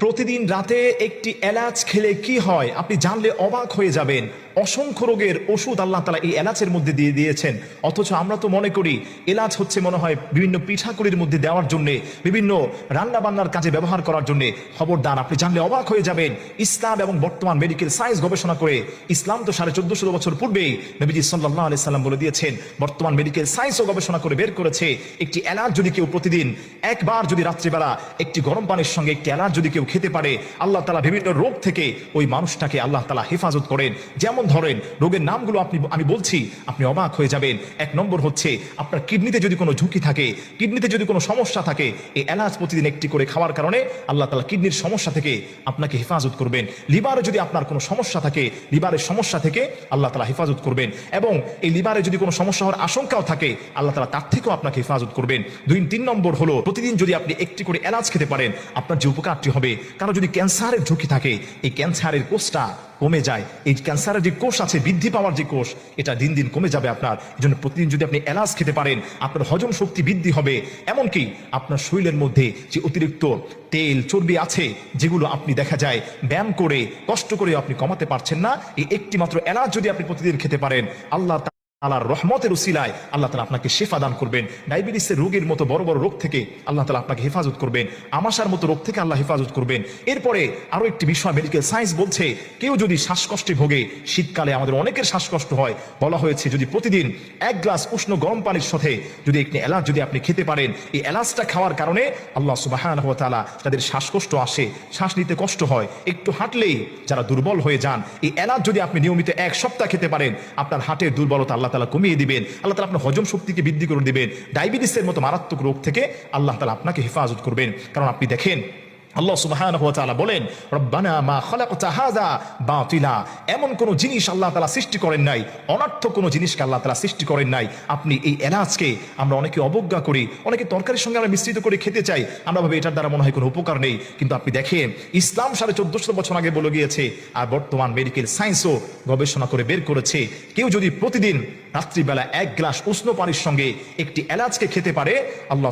প্রতিদিন রাতে একটি এলাচ খেলে কি হয় আপনি জানলে অবাক হয়ে যাবেন। অসংখ্য রোগের ওষুধ আল্লাহ তালা এই এলাচের মধ্যে দিয়ে দিয়েছেন। অথচ আমরা তো মনে করি, এলাচ হচ্ছে মনে হয় বিভিন্ন পিঠাকুড়ির মধ্যে দেওয়ার জন্যে, বিভিন্ন রান্না বান্নার কাজে ব্যবহার করার জন্যে খবরদার। আপনি জানলে অবাক হয়ে যাবেন, ইসলাম এবং বর্তমান মেডিকেল সায়েন্স গবেষণা করে ইসলাম তো সাড়ে চোদ্দশো বছর পূর্বেই নবীজি সাল্লাহ আলি সাল্লাম বলে দিয়েছেন, বর্তমান মেডিকেল সায়েন্সও গবেষণা করে বের করেছে, একটি এলাচ যদি কেউ প্রতিদিন একবার যদি রাত্রিবেলা একটি গরম পানির সঙ্গে একটি এলাচ যদি কেউ খেতে পারে, আল্লাহ তালা বিভিন্ন রোগ থেকে ওই মানুষটাকে আল্লাহ তালা হেফাজত করেন। যেমন ধরেন, রোগের নামগুলো আপনি, আমি বলছি, আপনি অবাক হয়ে যাবেন। এক নম্বর হচ্ছে, আপনার কিডনিতে যদি কোনো ঝুঁকি থাকে, কিডনিতে যদি কোনো সমস্যা থাকে, এই এলাচ প্রতিদিন একটি করে খাওয়ার কারণে আল্লাহ তালা কিডনির সমস্যা থেকে আপনাকে হেফাজত করবেন। লিভারে যদি আপনার কোনো সমস্যা থাকে, লিভারের সমস্যা থেকে আল্লাহ তালা হেফাজত করবেন এবং এই লিভারে যদি কোনো সমস্যা হওয়ার আশঙ্কাও থাকে, আল্লাহ তালা তার থেকেও আপনাকে হেফাজত করবেন। দুই, তিন নম্বর হলো, প্রতিদিন যদি আপনি একটি করে এলাচ খেতে পারেন, আপনার যে উপকারটি হবে কারণ যদি ক্যান্সারের ঝুঁকি থাকে, এই ক্যান্সারের কোষটা কমে যায়। এই ক্যান্সারের যে কোষ আছে, বৃদ্ধি পাওয়ার যে কোষ, এটা দিন দিন কমে যাবে আপনার। এই জন্য প্রতিদিন যদি আপনি এলাচ খেতে পারেন, আপনার হজম শক্তি বৃদ্ধি হবে। এমনকি আপনার শরীরের মধ্যে যে অতিরিক্ত তেল, চর্বি আছে, যেগুলো আপনি দেখা যায় ব্যায়াম করে, কষ্ট করে আপনি কমাতে পারছেন না, এই একটি মাত্র এলাচ যদি আপনি প্রতিদিন খেতে পারেন, আল্লাহ আল্লাহর রহমতের উসিলায় আল্লাহ তালা আপনাকে শেফা দান করবেন। ডায়াবেটিসের রোগের মতো বড় বড় রোগ থেকে আল্লাহ তালা আপনাকে হেফাজত করবেন। আমাশার মতো রোগ থেকে আল্লাহ হেফাজত করবেন। এরপরে আরও একটি বিষয় মেডিকেল সায়েন্স বলছে, কেউ যদি শ্বাসকষ্টে ভোগে, শীতকালে আমাদের অনেকের শ্বাসকষ্ট হয়। বলা হয়েছে, যদি প্রতিদিন এক গ্লাস উষ্ণ গরম পানির সাথে যদি একটি এলাচ যদি আপনি খেতে পারেন, এই এলাচটা খাওয়ার কারণে আল্লাহ সুবাহ তাদের শ্বাসকষ্ট আসে, শ্বাস নিতে কষ্ট হয়। একটু হাঁটলেই যারা দুর্বল হয়ে যান, এই এলাচ যদি আপনি নিয়মিত এক সপ্তাহ খেতে পারেন, আপনার হার্টের দুর্বলতা আল্লাহ তালা কমিয়ে দিবেন, আল্লাহ তালা আপনার হজম শক্তিকে বৃদ্ধি করে দিবেন, ডায়াবেটিসের মতো মারাত্মক রোগ থেকে আল্লাহ তালা আপনাকে হেফাজত করবেন। কারণ আপনি দেখেন আল্লাহ সুবহানাহু ওয়া বলেন, রব্বানা মা খালাকতা হাযা বাতিলা। এমন কোন জিনিস আল্লাহ তাআলা সৃষ্টি করেন নাই, অনর্থক কোন জিনিসকে আল্লাহ তাআলা সৃষ্টি করেন নাই। আপনি এই এলাচকে আমরা অনেকে অবজ্ঞা করি, অনেকে তরকারির সঙ্গে আমরা মিশ্রিত করে খেতে চাই। আমরা ভাবে এটার দ্বারা মনে হয় কোনো উপকার নেই। কিন্তু আপনি দেখেন, ইসলাম সাড়ে চোদ্দশো বছর আগে বলে গিয়েছে, আর বর্তমান মেডিকেল সায়েন্সও গবেষণা করে বের করেছে, কেউ যদি প্রতিদিন রাত্রিবেলা এক গ্লাস উষ্ণ পানির সঙ্গে একটি এলাচকে খেতে পারে, আল্লাহ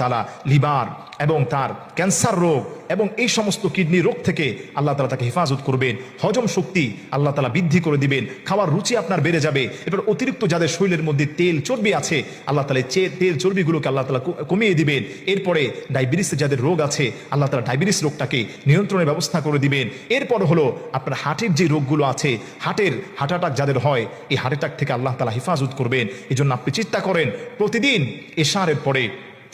তাআলা লিভার এবং তার ক্যান্সার রোগ এবং এই সমস্ত কিডনি রোগ থেকে আল্লাহ তালা তাকে হেফাজত করবেন। হজম শক্তি আল্লাহ তালা বৃদ্ধি করে দিবেন। খাওয়ার রুচি আপনার বেড়ে যাবে। এবার অতিরিক্ত যাদের শরীরের মধ্যে তেল চর্বি আছে, আল্লাহ তালা চে তেল চর্বিগুলোকে আল্লাহ তালা কমিয়ে দিবেন। এরপরে ডায়াবেটিসের যাদের রোগ আছে, আল্লাহ তালা ডায়াবেটিস রোগটাকে নিয়ন্ত্রণের ব্যবস্থা করে দিবেন। এরপর হলো আপনার হার্টের যে রোগগুলো আছে, হার্টের হার্ট অ্যাটাক যাদের হয়, এই হার্ট অ্যাটাক থেকে আল্লাহ তালা হেফাজত করবেন। এই জন্য আপনি চিন্তা করেন প্রতিদিন এশারের পরে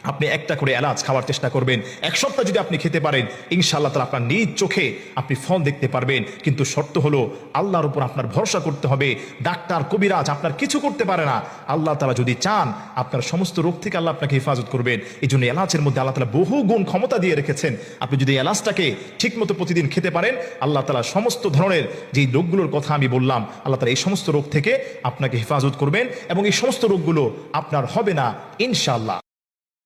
আপনি একটা করে এলাচ খাওয়ার চেষ্টা করবেন। এক সপ্তাহ যদি আপনি খেতে পারেন, ইনশাআল্লাহ তালা আপনার নিজ চোখে আপনি ফল দেখতে পারবেন। কিন্তু শর্ত হলো, আল্লাহর উপর আপনার ভরসা করতে হবে। ডাক্তার, কবিরাজ আপনার কিছু করতে পারে না। আল্লাহ তালা যদি চান, আপনার সমস্ত রোগ থেকে আল্লাহ আপনাকে হেফাজত করবেন। এই জন্য এলাচের মধ্যে আল্লাহ তালা বহু গুণ ক্ষমতা দিয়ে রেখেছেন। আপনি যদি এলাচটাকে ঠিকমতো প্রতিদিন খেতে পারেন, আল্লাহ তালা সমস্ত ধরনের যেই রোগগুলোর কথা আমি বললাম, আল্লাহ তালা এই সমস্ত রোগ থেকে আপনাকে হেফাজত করবেন এবং এই সমস্ত রোগগুলো আপনার হবে না, ইনশাআল্লাহ।